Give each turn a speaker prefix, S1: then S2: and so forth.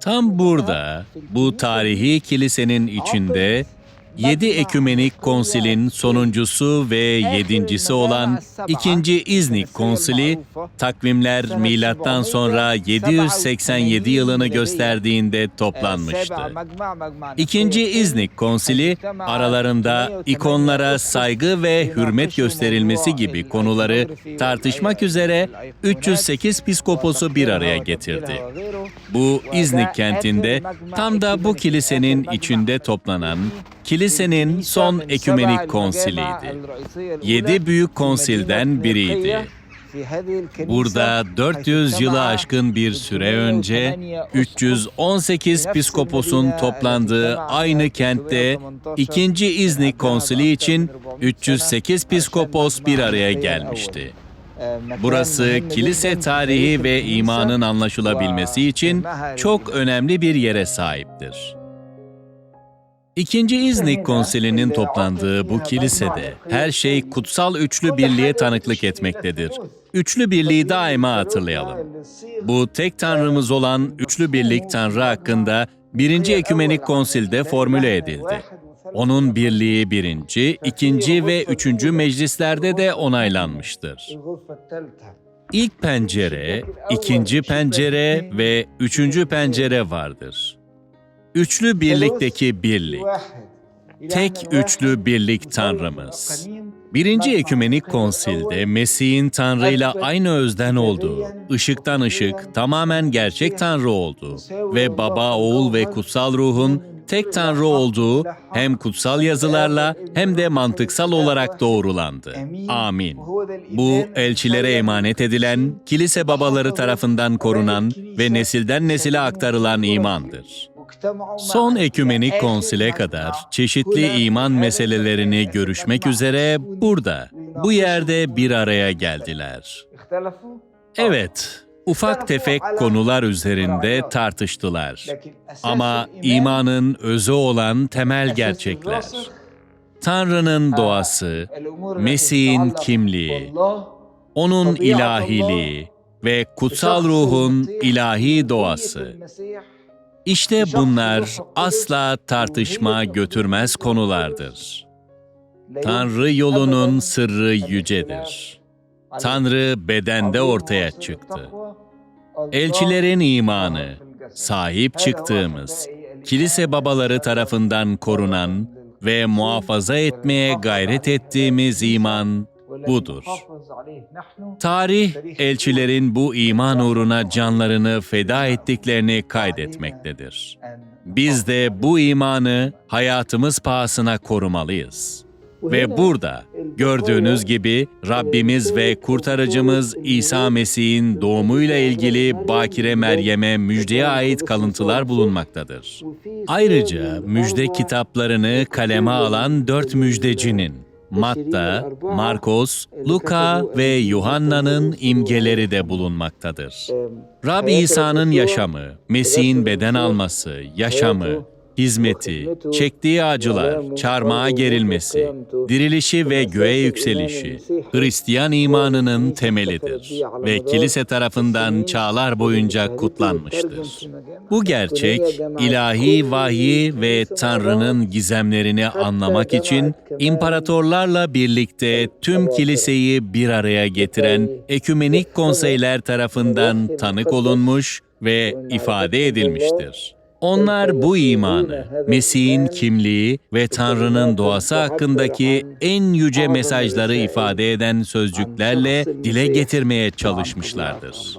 S1: Tam burada, bu tarihi kilisenin içinde, yedi ekümenik konsilin sonuncusu ve yedincisi olan ikinci İznik konsili, takvimler milattan sonra 787 yılını gösterdiğinde toplanmıştı. İkinci İznik konsili aralarında ikonlara saygı ve hürmet gösterilmesi gibi konuları tartışmak üzere 308 piskoposu bir araya getirdi. Bu İznik kentinde tam da bu kilisenin içinde toplanan kilisenin son ekümenik konsiliydi. Yedi büyük konsilden biriydi. Burada 400 yılı aşkın bir süre önce 318 piskoposun toplandığı aynı kentte ikinci İznik konsili için 308 piskopos bir araya gelmişti. Burası kilise tarihi ve imanın anlaşılabilmesi için çok önemli bir yere sahiptir. İkinci İznik Konsili'nin toplandığı bu kilisede her şey kutsal üçlü birliğe tanıklık etmektedir. Üçlü birliği daima hatırlayalım. Bu tek tanrımız olan üçlü birlik tanrı hakkında birinci ekümenik konsilde formüle edildi. Onun birliği birinci, ikinci ve üçüncü meclislerde de onaylanmıştır. İlk pencere, ikinci pencere ve üçüncü pencere vardır. Üçlü birlikteki birlik. Tek üçlü birlik Tanrımız. Birinci Ekümenik Konsilde Mesih'in Tanrı'yla aynı özden olduğu, ışıktan ışık, tamamen gerçek Tanrı olduğu ve Baba, Oğul ve Kutsal Ruh'un tek Tanrı olduğu hem kutsal yazılarla hem de mantıksal olarak doğrulandı. Amin. Bu elçilere emanet edilen, kilise babaları tarafından korunan ve nesilden nesile aktarılan imandır. Son ekümenik konsile kadar çeşitli iman meselelerini görüşmek üzere burada, bu yerde bir araya geldiler. Evet, ufak tefek konular üzerinde tartıştılar. Ama imanın özü olan temel gerçekler. Tanrı'nın doğası, Mesih'in kimliği, onun ilahiliği ve kutsal ruhun ilahi doğası. İşte bunlar asla tartışma götürmez konulardır. Tanrı yolunun sırrı yücedir. Tanrı bedende ortaya çıktı. Elçilerin imanı, sahip çıktığımız, kilise babaları tarafından korunan ve muhafaza etmeye gayret ettiğimiz iman budur. Tarih, elçilerin bu iman uğruna canlarını feda ettiklerini kaydetmektedir. Biz de bu imanı hayatımız pahasına korumalıyız. Ve burada gördüğünüz gibi Rabbimiz ve kurtarıcımız İsa Mesih'in doğumuyla ilgili Bakire Meryem'e müjdeye ait kalıntılar bulunmaktadır. Ayrıca müjde kitaplarını kaleme alan dört müjdecinin Matta, Markos, Luka ve Yuhanna'nın imgeleri de bulunmaktadır. Rab İsa'nın yaşamı, Mesih'in beden alması, yaşamı, hizmeti, çektiği acılar, çarmıha gerilmesi, dirilişi ve göğe yükselişi, Hristiyan imanının temelidir ve kilise tarafından çağlar boyunca kutlanmıştır. Bu gerçek, ilahi vahiy ve Tanrı'nın gizemlerini anlamak için imparatorlarla birlikte tüm kiliseyi bir araya getiren ekümenik konseyler tarafından tanık olunmuş ve ifade edilmiştir. Onlar bu imanı, Mesih'in kimliği ve Tanrı'nın doğası hakkındaki en yüce mesajları ifade eden sözcüklerle dile getirmeye çalışmışlardır.